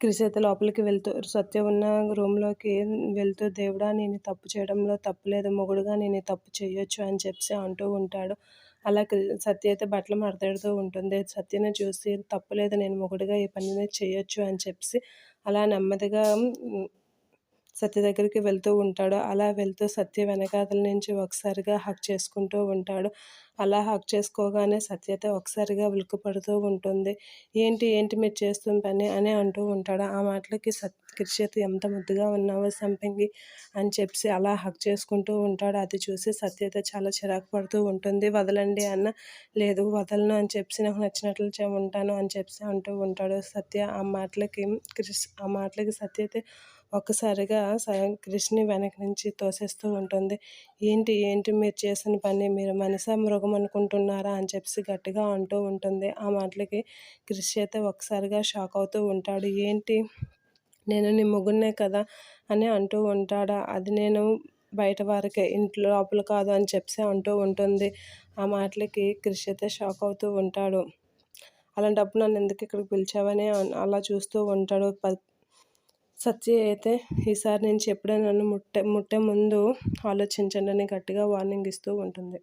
క్రిష్ అయితే లోపలికి వెళ్తూ సత్య ఉన్న రూమ్లోకి వెళ్తూ దేవుడా నేను తప్పు చేయడంలో తప్పు లేదు మొగుడుగా నేను తప్పు చేయొచ్చు అని చెప్పి అంటూ ఉంటాడు. అలా సత్య అయితే బట్టలు మాట్లాడుతూ ఉంటుంది. సత్యని చూసి తప్పులేదు. నేను మొగుడుగా ఈ పనిని చేయొచ్చు అని చెప్పి అలా నెమ్మదిగా సత్య దగ్గరికి వెళ్తూ ఉంటాడు. అలా వెళ్తూ సత్య వెనకాతల నుంచి ఒకసారిగా హక్ చేసుకుంటూ ఉంటాడు. అలా హక్ చేసుకోగానే సత్యత ఒకసారిగా ఉలిక్కిపడుతూ ఉంటుంది. ఏంటి ఏంటి మీరు చేస్తున్న పని? అని అంటూ ఉంటాడు. ఆ మాటలకి సత్ కృషిత ఎంత ముద్దుగా ఉన్నావో సంపంగి? అని చెప్పి అలా హక్ చేసుకుంటూ ఉంటాడు. అది చూసి సత్యత చాలా చిరాకు పడుతూ ఉంటుంది. వదలండి అన్న. లేదు వదలను అని చెప్పి నాకు నచ్చినట్లు ఉంటాను అని చెప్పి అంటూ ఉంటాడు సత్య. ఆ మాటలకి క్రిష్ ఆ మాటలకి సత్యతే ఒక్కసారిగా కృష్ణని వెనక నుంచి తోసేస్తూ ఉంటుంది. ఏంటి ఏంటి మీరు చేసిన పని? మీరు మనసా మృగ అనుకుంటున్నారా అని చెప్పి గట్టిగా అంటూ ఉంటుంది. ఆ మాటలకి క్రిష్ అయితే ఒకసారిగా షాక్ అవుతూ ఉంటాడు. ఏంటి? నేను నీ ముగ్గురునే కదా? అని అంటూ ఉంటాడా. అది నేను బయట వారికి ఇంట్లో లోపల కాదు అని చెప్పి అంటూ ఉంటుంది. ఆ మాటలకి క్రిష్ అయితే షాక్ అవుతూ ఉంటాడు. అలాంటప్పుడు నన్ను ఎందుకు ఇక్కడికి పిలిచావని అలా చూస్తూ ఉంటాడు. సత్య అయితే ఈసారి నుంచి ఎప్పుడైనా నన్ను ముట్టే ముట్టే ముందు ఆలోచించండి అని గట్టిగా వార్నింగ్ ఇస్తూ ఉంటుంది.